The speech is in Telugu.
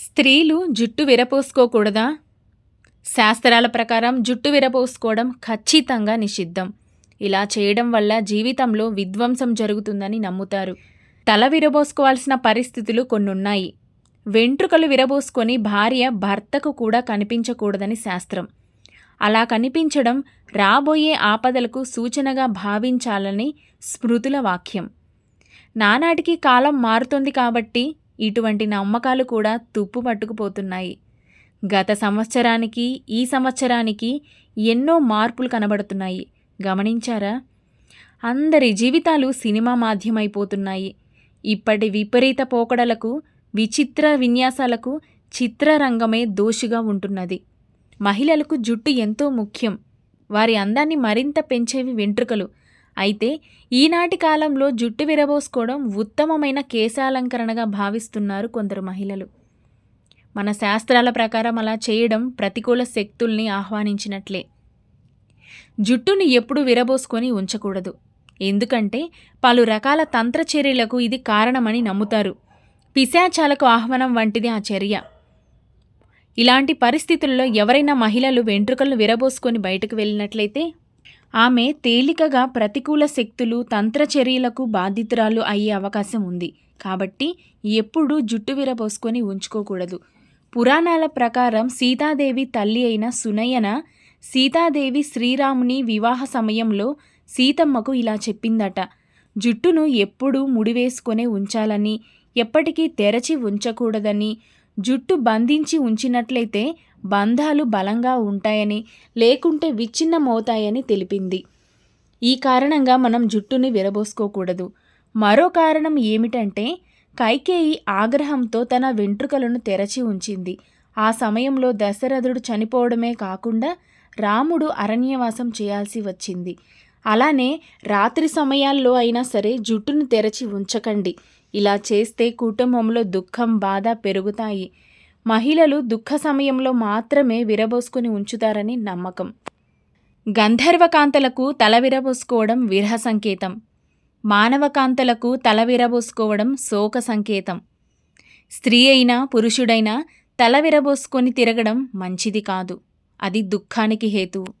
స్త్రీలు జుట్టు విరపోసుకోకూడదా? శాస్త్రాల ప్రకారం జుట్టు విరపోసుకోవడం ఖచ్చితంగా నిషిద్ధం. ఇలా చేయడం వల్ల జీవితంలో విధ్వంసం జరుగుతుందని నమ్ముతారు. తల విరబోసుకోవాల్సిన పరిస్థితులు కొన్నున్నాయి. వెంట్రుకలు విరబోసుకొని భార్య భర్తకు కూడా కనిపించకూడదని శాస్త్రం. అలా కనిపించడం రాబోయే ఆపదలకు సూచనగా భావించాలని స్మృతుల వాక్యం. నానాటికి కాలం మారుతుంది కాబట్టి ఇటువంటి నమ్మకాలు కూడా తుప్పు పట్టుకుపోతున్నాయి. గత సంవత్సరానికి ఈ సంవత్సరానికి ఎన్నో మార్పులు కనబడుతున్నాయి. గమనించారా? అందరి జీవితాలు సినిమా మాధ్యమైపోతున్నాయి. ఇప్పటి విపరీత పోకడలకు విచిత్ర విన్యాసాలకు చిత్రరంగమే దోషిగా ఉంటున్నది. మహిళలకు జుట్టు ఎంతో ముఖ్యం. వారి అందాన్ని మరింత పెంచేవి వెంట్రుకలు. అయితే ఈనాటి కాలంలో జుట్టు విరబోసుకోవడం ఉత్తమమైన కేశాలంకరణగా భావిస్తున్నారు కొందరు మహిళలు. మన శాస్త్రాల ప్రకారం అలా చేయడం ప్రతికూల శక్తుల్ని ఆహ్వానించినట్లే. జుట్టుని ఎప్పుడు విరబోసుకొని ఉంచకూడదు. ఎందుకంటే పలు రకాల తంత్ర చర్యలకు ఇది కారణమని నమ్ముతారు. పిశాచాలకు ఆహ్వానం వంటిది ఆ చర్య. ఇలాంటి పరిస్థితుల్లో ఎవరైనా మహిళలు వెంట్రుకలను విరబోసుకొని బయటకు వెళ్ళినట్లయితే ఆమె తేలికగా ప్రతికూల శక్తులు తంత్రచర్యలకు బాధితురాలు అయ్యే అవకాశం ఉంది. కాబట్టి ఎప్పుడూ జుట్టు విరబోసుకొని ఉంచుకోకూడదు. పురాణాల ప్రకారం సీతాదేవి తల్లి అయిన సునయన సీతాదేవి శ్రీరాముని వివాహ సమయంలో సీతమ్మకు ఇలా చెప్పిందట. జుట్టును ఎప్పుడూ ముడివేసుకొనే ఉంచాలని ఎప్పటికీ తెరచి ఉంచకూడదని జుట్టు బంధించి ఉంచినట్లయితే బంధాలు బలంగా ఉంటాయని లేకుంటే విచ్ఛిన్నమవుతాయని తెలిపింది. ఈ కారణంగా మనం జుట్టుని విరబోసుకోకూడదు. మరో కారణం ఏమిటంటే కైకేయి ఆగ్రహంతో తన వెంట్రుకలను తెరచి ఉంచింది. ఆ సమయంలో దశరథుడు చనిపోవడమే కాకుండా రాముడు అరణ్యవాసం చేయాల్సి వచ్చింది. అలానే రాత్రి సమయాల్లో అయినా సరే జుట్టును తెరచి ఉంచకండి. ఇలా చేస్తే కుటుంబంలో దుఃఖం బాధ పెరుగుతాయి. మహిళలు దుఃఖ సమయంలో మాత్రమే విరబోసుకుని ఉంచుతారని నమ్మకం. గంధర్వకాంతలకు తల విరబోసుకోవడం విరహ సంకేతం. మానవకాంతలకు తల విరబోసుకోవడం శోక సంకేతం. స్త్రీ అయినా పురుషుడైనా తల విరబోసుకొని తిరగడం మంచిది కాదు. అది దుఃఖానికి హేతువు.